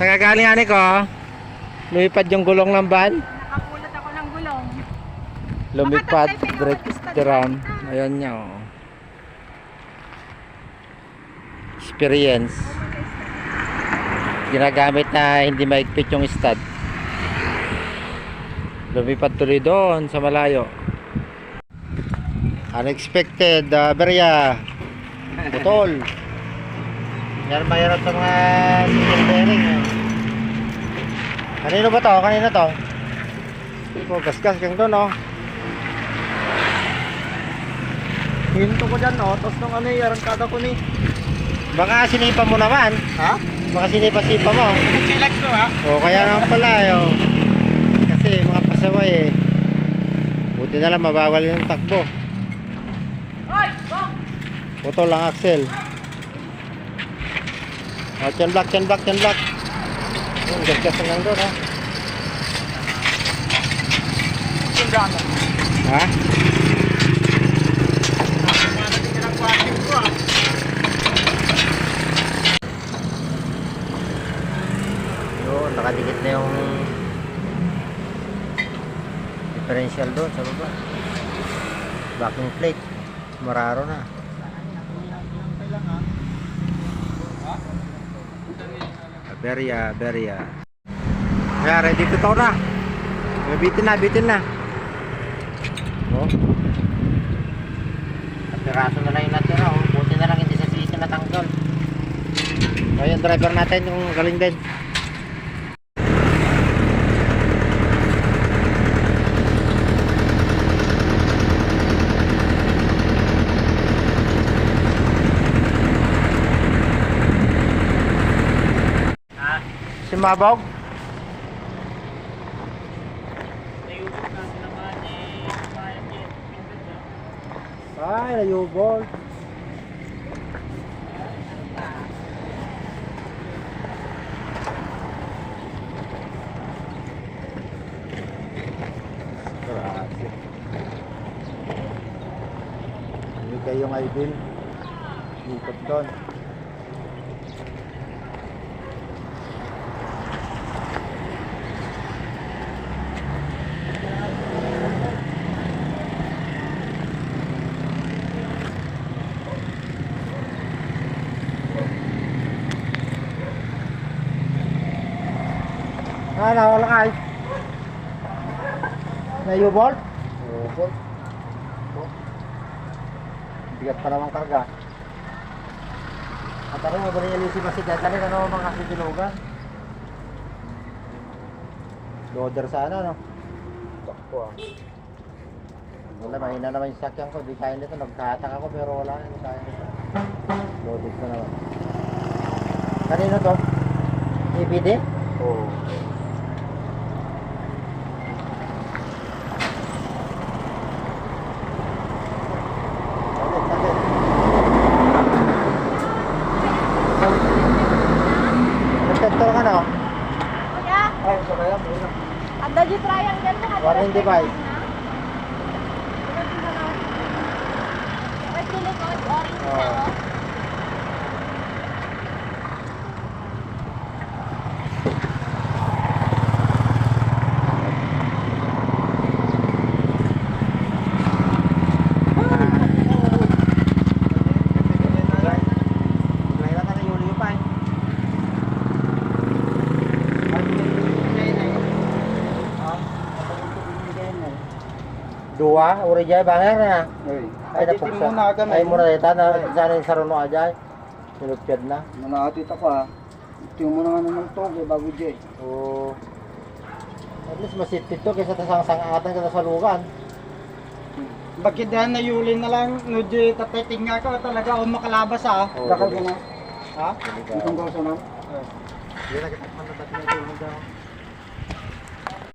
Sa kagaling ani ko, lumipad yung gulong ng van. Nakapulot ako ng gulong. Lumipad, brake drum. dito. Ayan niya, oh. Experience. Ginagamit na hindi maigpit yung stud. Lumipad tuloy doon sa malayo. Unexpected, uh, berya. Putol. Yan mahirap sa mga single bearing. Eh. Kanino ba to? Kanino to? Oh, gas-gas kang doon, oh. Hinto ko dyan, no? Tapos nung ano yung arangkada ko ni... Baka sinipa mo naman. Ha? Baka sinipa-sipa mo. Chillax ko, ha? O kaya naman pala. eh, oh. Kasi mga pasaway eh. Buti na lang mabawal yung takbo. Putol lang axle. O, chain block, chain block, chain block. Yung gas-gas na lang doon, ha? Ha? Yun, nakadikit na yung differential doon sa baba. Backing plate. Mararo na. Beria, beria. Kaya ready to tow na. Bitin na, bitin na. Oh. At na lang yung natira. Oh. Buti na lang hindi sa sisi natanggal. So yung driver natin yung galing din. Si Mabog? Ay, nayubol. Grabe. Hindi kayong idol. Ikot doon. Ah, nawala ka ay. Nayubol? Nayubol. Bigat pa naman karga. At ano, mabali yung si talaga ano mga kasidilugan. Loader sana, no? Takpo, ah. Wala, mahina naman yung sakyan ko. Di kaya nito. Nagkahatak ako pero wala. Hindi kaya nito. Loaded ko naman. Kanino to? EPD? Oo. Saglit, saglit. Perfecto ang ano? Kuya, Ay, so kaya, muna. ang dodgy triangle mo. Warning device. Orange na, oh. Kailan ka na yung liyo pa eh. Dua, uri jay banger na. Ay, napuksa. Ay, muna na ita, na sana yung saruno ajay. Sinupyad na. Manahatit ako, ha? Ito mo na naman to, kay bago Jay. So, at least masipit to kaysa tasang-sangatan ka sa lugan. Bakit dahil nayuli na lang, no Jay, tateting nga ka talaga, o makalabas, ha? Dali. ka na. Ha? Dali ka. Itong goso na? Hindi na kita matatag na daw.